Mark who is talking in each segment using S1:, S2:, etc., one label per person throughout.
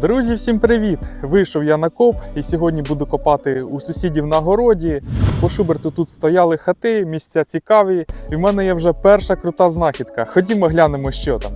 S1: Друзі, всім привіт! Вийшов я на коп і сьогодні буду копати у сусідів на городі. По Шуберту тут стояли хати, місця цікаві, і в мене є вже перша крута знахідка. Ходімо глянемо, що там.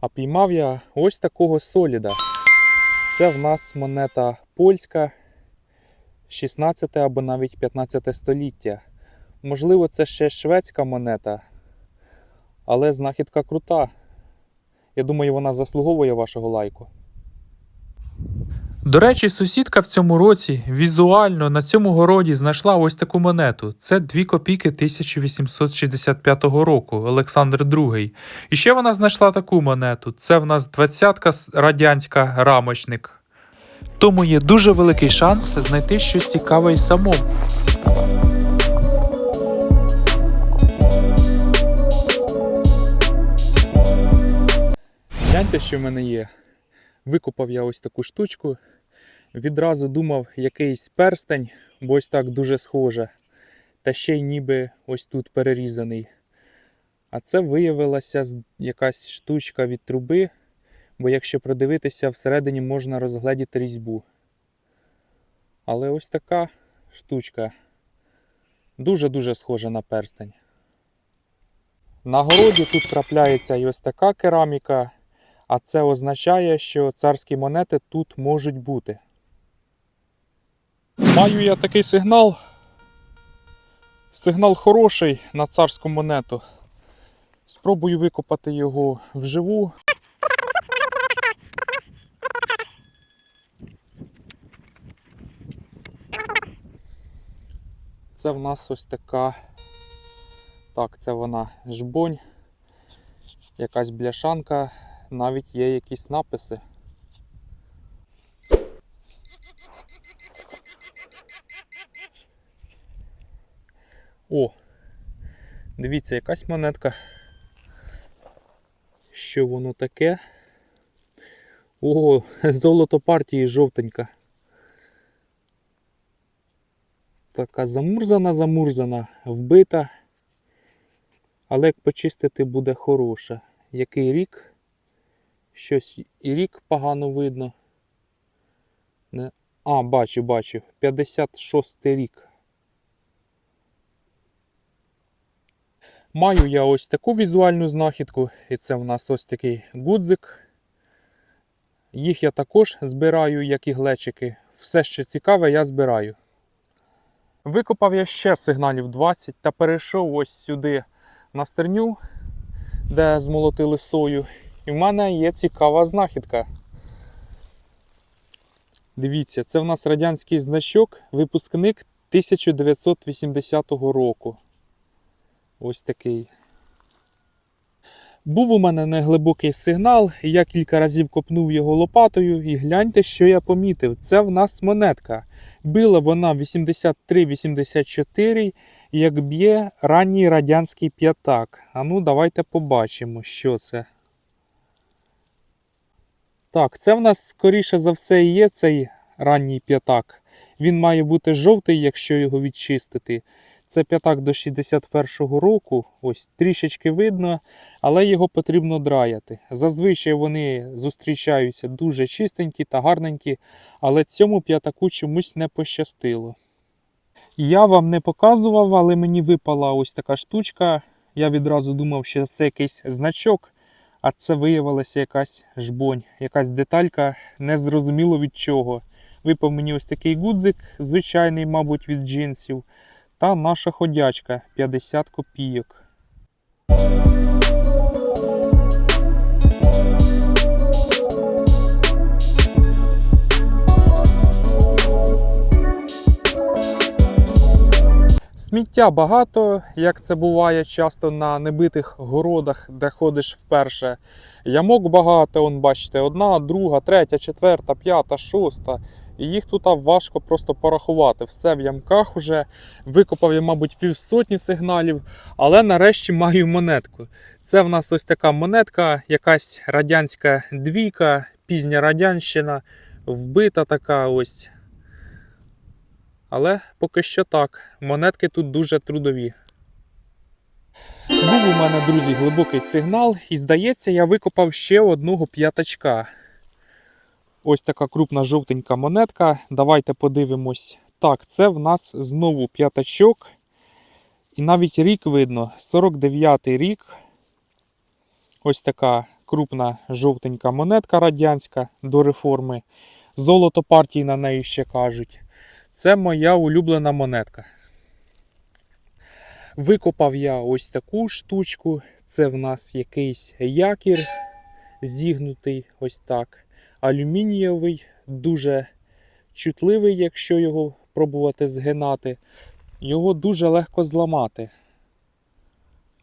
S1: А піймав я ось такого соліда. Це в нас монета польська, 16 або навіть 15 століття. Можливо, це ще шведська монета, але знахідка крута. Я думаю, вона заслуговує вашого лайку.
S2: До речі, сусідка в цьому році візуально на цьому городі знайшла ось таку монету. Це 2 копійки 1865 року, Олександр II. І ще вона знайшла таку монету. Це в нас 20-ка радянська рамочник. Тому є дуже великий шанс знайти щось цікаве й самому.
S1: Гляньте, що в мене є. Викупав я ось таку штучку. Відразу думав якийсь перстень, бо ось так дуже схоже. Та ще й ніби ось тут перерізаний. А це виявилася якась штучка від труби, бо якщо продивитися, всередині можна розгледіти різьбу. Але ось така штучка дуже-дуже схожа на перстень. На городі тут трапляється і ось така кераміка, а це означає, що царські монети тут можуть бути. Маю я такий сигнал. Сигнал хороший на царську монету. Спробую викопати його вживу. Це в нас ось така. Так, це вона жбонь, якась бляшанка, навіть є якісь написи. О, дивіться, якась монетка. Що воно таке? О, золото партії жовтенька. Така замурзана, замурзана, вбита. Але як почистити буде хороше. Який рік? Щось і рік погано видно. Не... А, бачу, бачу. 56 рік. Маю я ось таку візуальну знахідку, і це в нас ось такий гудзик. Їх я також збираю, як і глечики. Все, що цікаве, я збираю. Викопав я ще сигналів 20 та перейшов ось сюди на стерню, де змолотили сою. І в мене є цікава знахідка. Дивіться, це в нас радянський значок, випускник 1980 року. Ось такий. Був у мене неглибокий сигнал, я кілька разів копнув його лопатою, і гляньте, що я помітив. Це в нас монетка. Била вона 83-84, як б'є ранній радянський п'ятак. А ну, давайте побачимо, що це. Так, це в нас, скоріше за все, і є цей ранній п'ятак. Він має бути жовтий, якщо його відчистити. Це п'ятак до 61-го року, ось трішечки видно, але його потрібно драяти. Зазвичай вони зустрічаються дуже чистенькі та гарненькі, але цьому п'ятаку чомусь не пощастило. Я вам не показував, але мені випала ось така штучка. Я відразу думав, що це якийсь значок, а це виявилася якась жбонь, якась деталька, незрозуміло від чого. Випав мені ось такий гудзик, звичайний, мабуть, від джинсів. Та наша ходячка 50 копійок. Сміття багато, як це буває часто на небитих городах, де ходиш вперше. Ямок багато, он, бачите, одна, друга, третя, четверта, п'ята, шоста. І їх тут важко просто порахувати. Все в ямках уже. Викопав я, мабуть, півсотні сигналів, але нарешті маю монетку. Це в нас ось така монетка, якась радянська двійка, пізня радянщина, вбита така ось. Але поки що так. Монетки тут дуже трудові. Був у мене, друзі, глибокий сигнал, і здається, я викопав ще одного п'ятачка. Ось така крупна жовтенька монетка. Давайте подивимось. Так, це в нас знову п'ятачок. І навіть рік видно. 49-й рік. Ось така крупна жовтенька монетка радянська до реформи. Золото партії на неї ще кажуть. Це моя улюблена монетка. Викопав я ось таку штучку. Це в нас якийсь якір зігнутий ось так. Алюмінієвий, дуже чутливий, якщо його пробувати згинати. Його дуже легко зламати.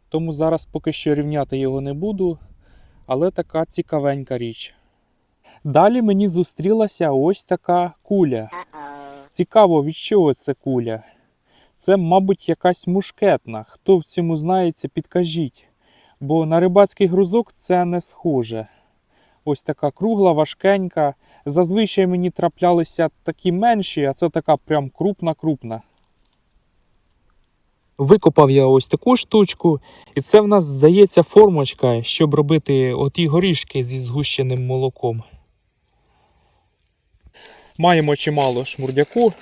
S1: Тому зараз поки що рівняти його не буду, але така цікавенька річ. Далі мені зустрілася ось така куля. Цікаво, від чого це куля? Це, мабуть, якась мушкетна. Хто в цьому знається, підкажіть. Бо на рибацький грузок це не схоже. Ось така кругла, важкенька. Зазвичай мені траплялися такі менші, а це така прям крупна-крупна. Викопав я ось таку штучку, і це в нас здається формочка, щоб робити оті горішки зі згущеним молоком. Маємо чимало шмурдяку.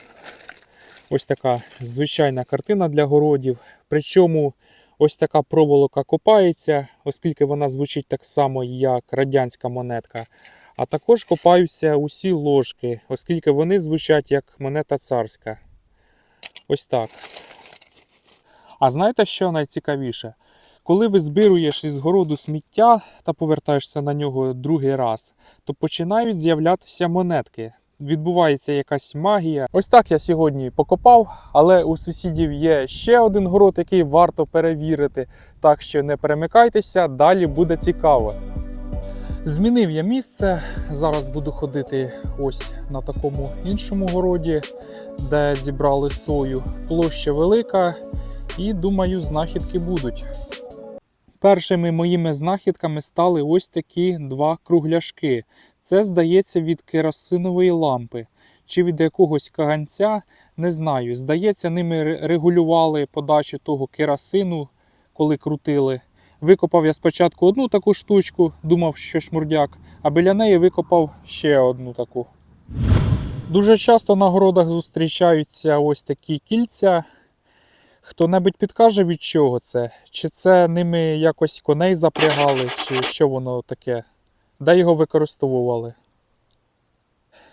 S1: Ось така звичайна картина для городів. Причому ось така проволока копається, оскільки вона звучить так само, як радянська монетка. А також копаються усі ложки, оскільки вони звучать як монета царська. Ось так. А знаєте, що найцікавіше? Коли ви збируєш із городу сміття та повертаєшся на нього другий раз, то починають з'являтися монетки. Відбувається якась магія. Ось так я сьогодні покопав, але у сусідів є ще один город, який варто перевірити. Так що не перемикайтеся, далі буде цікаво. Змінив я місце. Зараз буду ходити ось на такому іншому городі, де зібрали сою. Площа велика, і думаю, знахідки будуть. Першими моїми знахідками стали ось такі два кругляшки. Це, здається, від керосинової лампи чи від якогось каганця, не знаю. Здається, ними регулювали подачу того керосину, коли крутили. Викопав я спочатку одну таку штучку, думав, що шмурдяк, а біля неї викопав ще одну таку. Дуже часто на городах зустрічаються ось такі кільця. Хто-небудь підкаже, від чого це? Чи це ними якось коней запрягали, чи що воно таке? Де його використовували?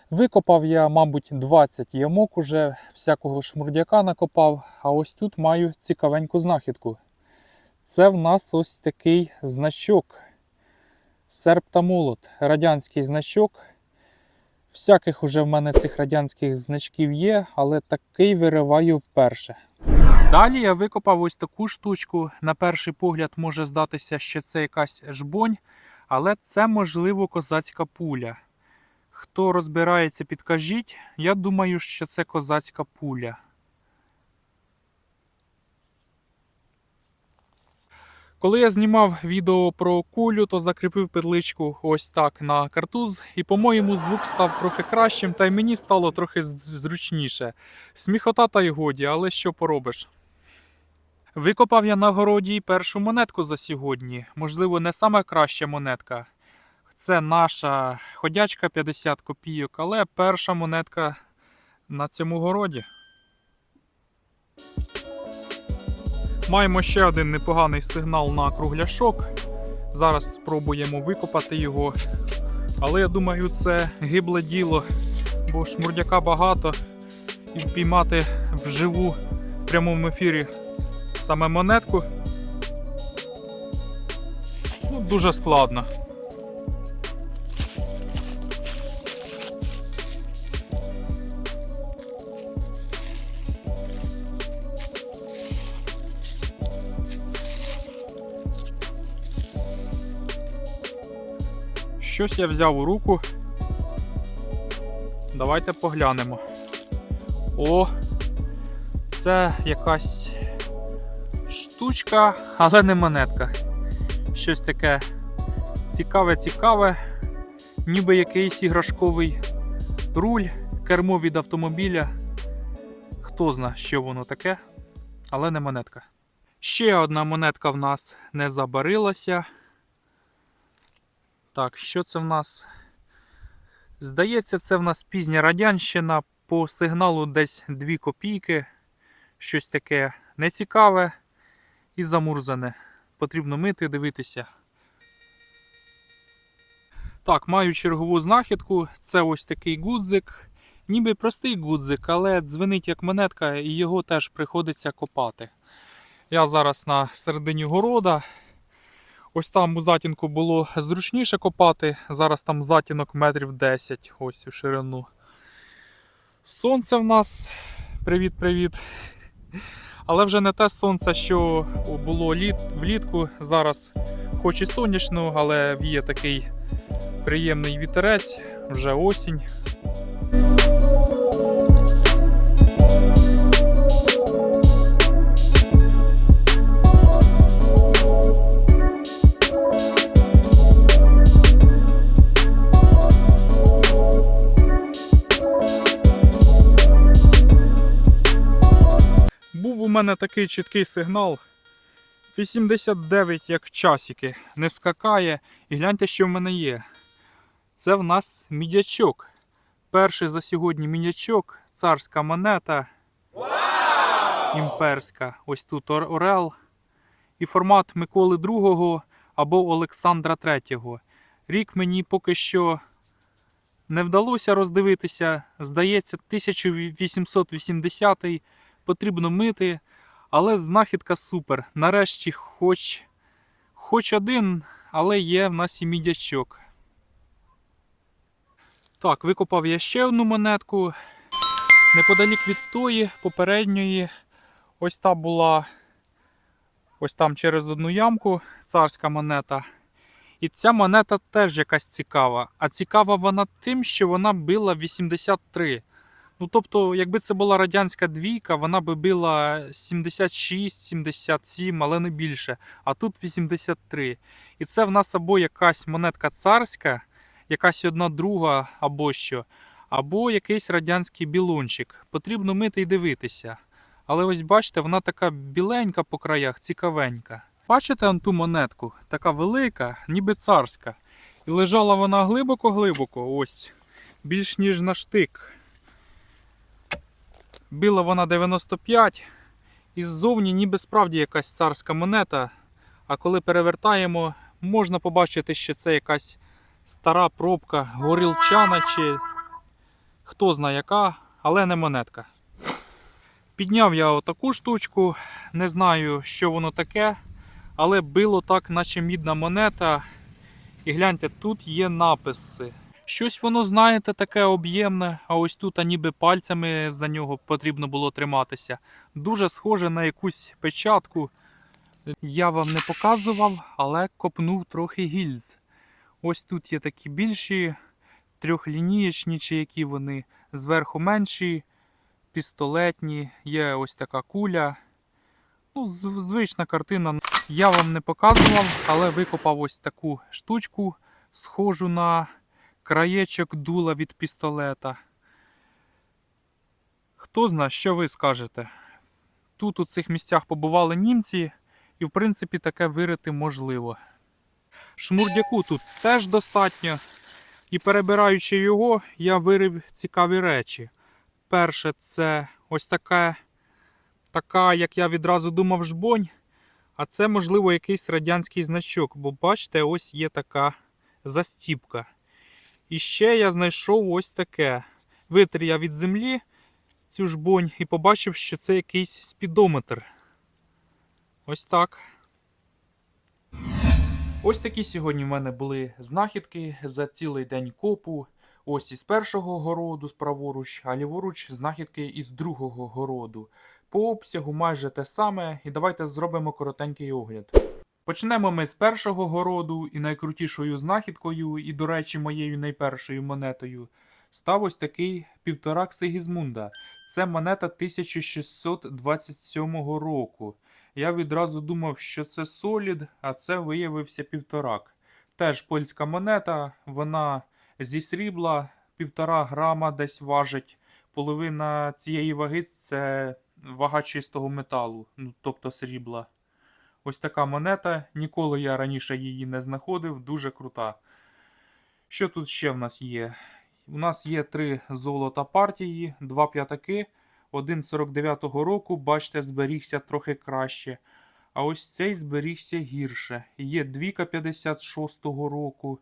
S1: Викопав я, мабуть, 20 ямок уже, всякого шмурдяка накопав, а ось тут маю цікавеньку знахідку. Це в нас ось такий значок. Серп та молот, радянський значок. Всяких уже в мене цих радянських значків є, але такий вириваю вперше. Далі я викопав ось таку штучку. На перший погляд може здатися, що це якась жбонь, але це, можливо, козацька пуля. Хто розбирається, підкажіть. Я думаю, що це козацька пуля. Коли я знімав відео про кулю, то закріпив петличку ось так на картуз, і, по-моєму, звук став трохи кращим, та й мені стало трохи зручніше. Сміхота та й годі, але що поробиш. Викопав я на городі першу монетку за сьогодні. Можливо, не сама краща монетка. Це наша ходячка 50 копійок, але перша монетка на цьому городі. Маємо ще один непоганий сигнал на кругляшок. Зараз спробуємо викопати його. Але я думаю, це гибле діло, бо шмурдяка багато і впіймати вживу в прямому ефірі саме монетку. Ну, дуже складно. Щось я взяв у руку. Давайте поглянемо. О, це якась штучка, але не монетка. Щось таке цікаве, цікаве, ніби якийсь іграшковий руль, кермо від автомобіля. Хто зна, що воно таке, але не монетка. Ще одна монетка в нас не забарилася. Так, що це в нас? Здається, це в нас пізня радянщина. По сигналу десь 2 копійки. Щось таке нецікаве і замурзане. Потрібно мити, дивитися. Так, маю чергову знахідку. Це ось такий гудзик. Ніби простий гудзик, але дзвенить як монетка, і його теж приходиться копати. Я зараз на середині города. Ось там у затінку було зручніше копати. Зараз там затінок метрів 10 ось у ширину. Сонце в нас. Привіт-привіт. Але вже не те сонце, що було літ, влітку. Зараз хоч і сонячно, але є такий приємний вітерець, вже осінь. Мене такий чіткий сигнал. 89 як часики. Не скакає. І гляньте, що в мене є. Це в нас мідячок. Перший за сьогодні мідячок, царська монета. Імперська. Ось тут Орел. І формат Миколи II або Олександра III. Рік мені поки що не вдалося роздивитися. Здається, 1880 потрібно мити. Але знахідка супер. Нарешті хоч, хоч один, але є в нас і мідячок. Так, викопав я ще одну монетку. Неподалік від тої, попередньої, ось та була ось там через одну ямку царська монета. І ця монета теж якась цікава. А цікава вона тим, що вона била 83. Ну, тобто, якби це була радянська двійка, вона би била 76-77, але не більше. А тут 83. І це в нас або якась монетка царська, якась одна друга, або що, або якийсь радянський білончик. Потрібно мити і дивитися. Але ось бачите, вона така біленька по краях, цікавенька. Бачите ту монетку? Така велика, ніби царська. І лежала вона глибоко-глибоко, ось, більш ніж на штик. Била вона 95, і ззовні ніби справді якась царська монета. А коли перевертаємо, можна побачити, що це якась стара пробка горілчана чи хто знає яка, але не монетка. Підняв я отаку штучку, не знаю, що воно таке, але било так, наче мідна монета. І гляньте, тут є написи. Щось воно, знаєте, таке об'ємне, а ось тут а ніби пальцями за нього потрібно було триматися. Дуже схоже на якусь печатку. Я вам не показував, але копнув трохи гільз. Ось тут є такі більші, трьохлінієчні, чи які вони, зверху менші, пістолетні, є ось така куля. Ну, звична картина. Я вам не показував, але викопав ось таку штучку, схожу на краєчок дула від пістолета. Хто знає, що ви скажете? Тут у цих місцях побували німці, і в принципі таке вирити можливо. Шмурдяку тут теж достатньо. І перебираючи його, я вирив цікаві речі. Перше, це ось така, така, як я відразу думав, жбонь. А це, можливо, якийсь радянський значок, бо бачите, ось є така застіпка. І ще я знайшов ось таке. Витер я від землі цю жбонь і побачив, що це якийсь спідометр. Ось так. Ось такі сьогодні в мене були знахідки за цілий день копу. Ось із першого городу праворуч, а ліворуч знахідки із другого городу. По обсягу майже те саме, і давайте зробимо коротенький огляд. Почнемо ми з першого городу і найкрутішою знахідкою, і, до речі, моєю найпершою монетою. Став ось такий півторак Сигізмунда. Це монета 1627 року. Я відразу думав, що це солід, а це виявився півторак. Теж польська монета, вона зі срібла, півтора грама десь важить. Половина цієї ваги це вага чистого металу, ну, тобто срібла. Ось така монета. Ніколи я раніше її не знаходив, дуже крута. Що тут ще в нас є? У нас є три золота партії, два п'ятаки. Один 49-го року, бачите, зберігся трохи краще. А ось цей зберігся гірше. Є двіка 56-го року.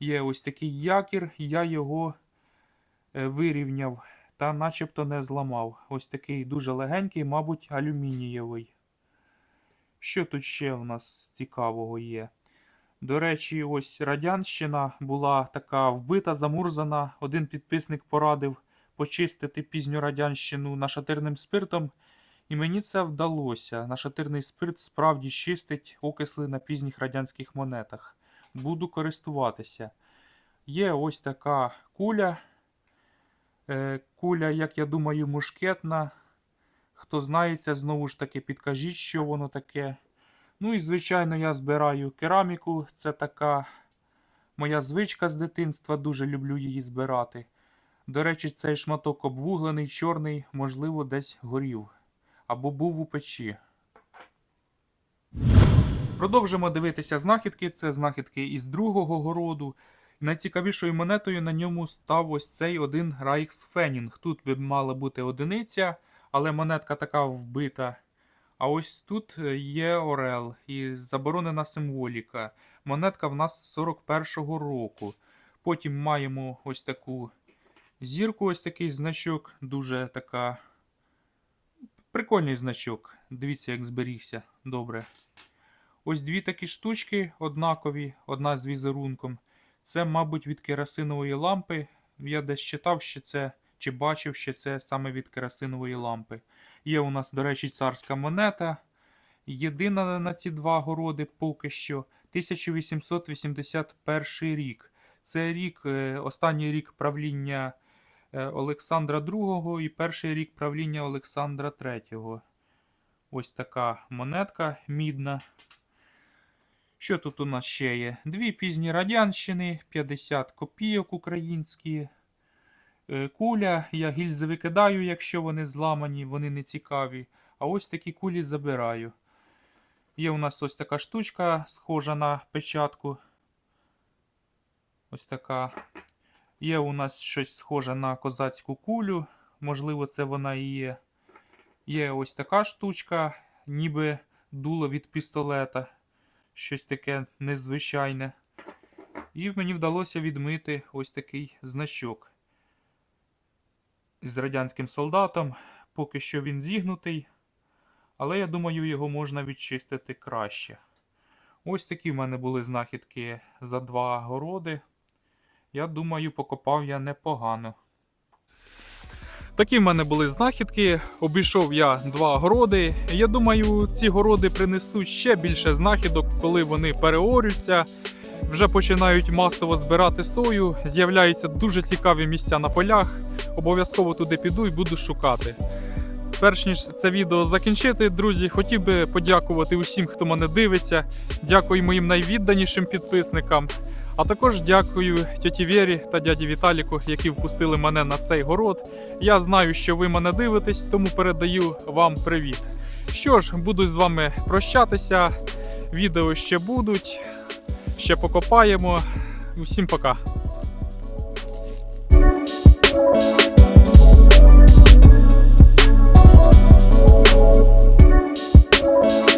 S1: Є ось такий якір, я його е, вирівняв та начебто не зламав. Ось такий дуже легенький, мабуть, алюмінієвий. Що тут ще в нас цікавого є? До речі, ось Радянщина була така вбита, замурзана. Один підписник порадив почистити пізню радянщину нашатирним спиртом. І мені це вдалося. Нашатирний спирт справді чистить окисли на пізніх радянських монетах. Буду користуватися. Є ось така куля. Е, Куля, як я думаю, мушкетна. Хто знається, знову ж таки, підкажіть, що воно таке. Ну і, звичайно, я збираю кераміку. Це така моя звичка з дитинства, дуже люблю її збирати. До речі, цей шматок обвуглений, чорний, можливо, десь горів або був у печі. Продовжимо дивитися знахідки. Це знахідки із другого городу. Найцікавішою монетою на ньому став ось цей один Райхсфенінг. Тут би мала бути одиниця, але монетка така вбита. А ось тут е, є Орел і заборонена символіка. Монетка в нас 41-го року. Потім маємо ось таку зірку, ось такий значок, дуже така. Прикольний значок. Дивіться, як зберігся. Добре. Ось дві такі штучки однакові, одна з візерунком. Це, мабуть, від керосинової лампи. Я десь читав, що це, чи бачив, що це саме від керосинової лампи. Є у нас, до речі, царська монета. Єдина на ці два городи поки що 1881 рік. Це рік, е, останній рік правління е, Олександра II і перший рік правління Олександра III. Ось така монетка мідна. Що тут у нас ще є? Дві пізні радянщини, 50 копійок українські. Е, Куля, я гільзи викидаю, якщо вони зламані, вони не цікаві. А ось такі кулі забираю. Є у нас ось така штучка, схожа на печатку. Ось така. Є у нас щось схоже на козацьку кулю. Можливо, це вона і є. Є ось така штучка, ніби дуло від пістолета. Щось таке незвичайне. І мені вдалося відмити ось такий значок з радянським солдатом. Поки що він зігнутий, але я думаю, його можна відчистити краще. Ось такі в мене були знахідки за два городи. Я думаю, покопав я непогано.
S2: Такі в мене були знахідки. Обійшов я два городи. Я думаю, ці городи принесуть ще більше знахідок, коли вони переорються. Вже починають масово збирати сою. З'являються дуже цікаві місця на полях. Обов'язково туди піду і буду шукати. Перш ніж це відео закінчити, друзі, хотів би подякувати усім, хто мене дивиться. Дякую моїм найвідданішим підписникам. А також дякую тьоті Вєрі та дяді Віталіку, які впустили мене на цей город. Я знаю, що ви мене дивитесь, тому передаю вам привіт. Що ж, буду з вами прощатися. Відео ще будуть, ще покопаємо. Усім пока. Bye.